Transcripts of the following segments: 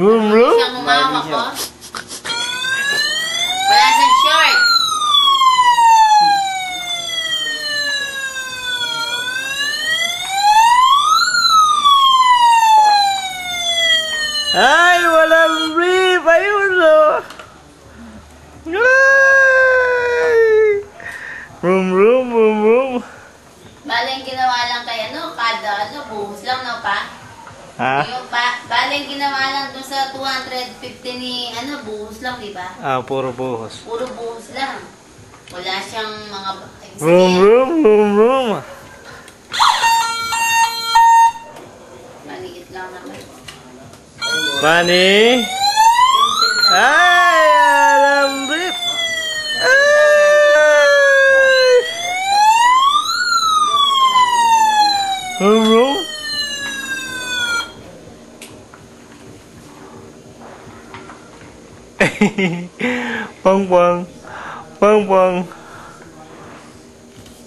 Vroom, vroom. Siyang humawak ko. Wala siyang short. Ay, walang brief! Ayun o! Ay! Vroom, vroom, vroom, vroom. Baling ginawa lang kay ano, kada ano, buhos lang, no, pa? Ha? Yung ba, baling ginawa lang dun sa 250 ni, ano, buhos lang, di ba? Ah, puro buhos. Puro buhos lang. Wala siyang mga... Vroom, vroom, vroom, vroom. Maliit lang naman. Bunny? Ay, alam brief! Ay! Vroom, vroom. Pang pang. Pang pang.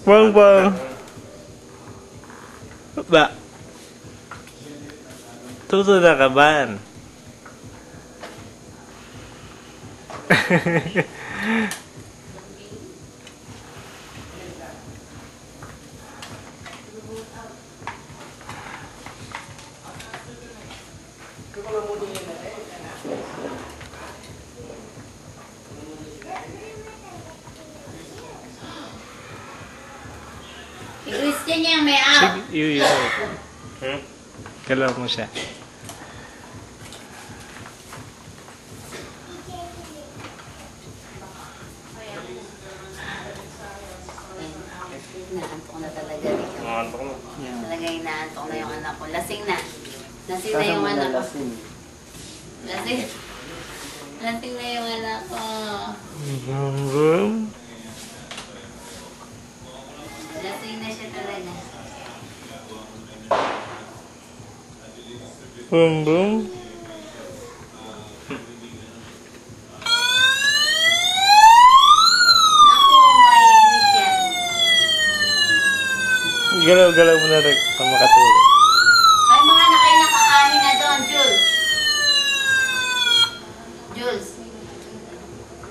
Pang pang. Ba. Tuto na ka niya yung may out. Sige, yun, yun. Hmm? Galaw mo siya. Inaantok na talaga dito. Nangantok mo. Talaga inaantok na yung anak ko. Lasing na. Lasing na yung anak ko. Lasing. Lasing na yung anak ko. Vroom, yan. Galaw, galaw mo na rin. Pang makatulog. May mga nakay nakakain na doon, Jules. Jules.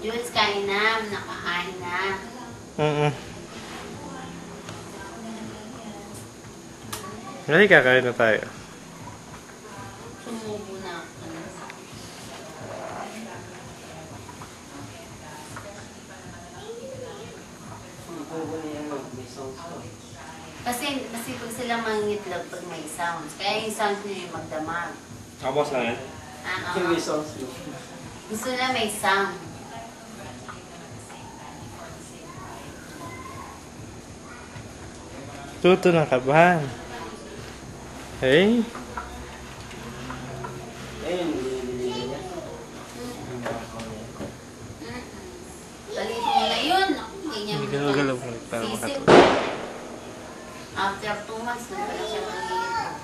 Jules, kain na. Nakakain na. Mm-mm. Ay, kakain na tayo. Sumubo na ako. Kasi, kasi pag sila mangitlog pag may sounds. Kaya yung sounds nyo yung magdamag. Tapos lang yan? Ah, ah. Gusto na may sound. Tuto na kabahan. Hey. Dali mo na yun. Hindi niya Hindi galaw-galaw mo rin para Sisip. makatulog. After two months, na pala siya mangitlog.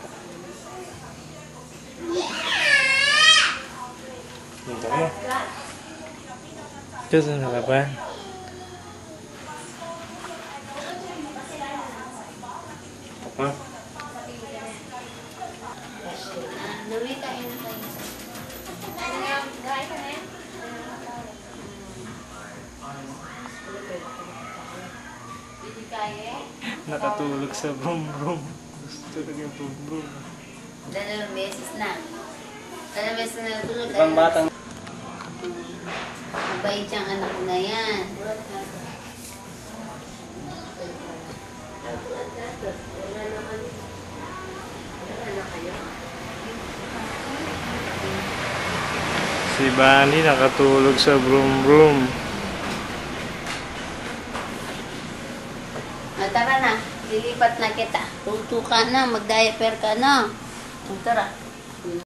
Tuto mo. Tuto na kabahan. Nakatulog sa vroom vroom. Gusto talaga yung vroom vroom. Dalawang beses na. Dalawang beses na natulog. Ibang batang Mabait siyang anak na yan. Si Bunny nakatulog sa vroom vroom. Ah, tara na, lilipat na kita. Tuto ka na, mag-diaper ka na. Tara.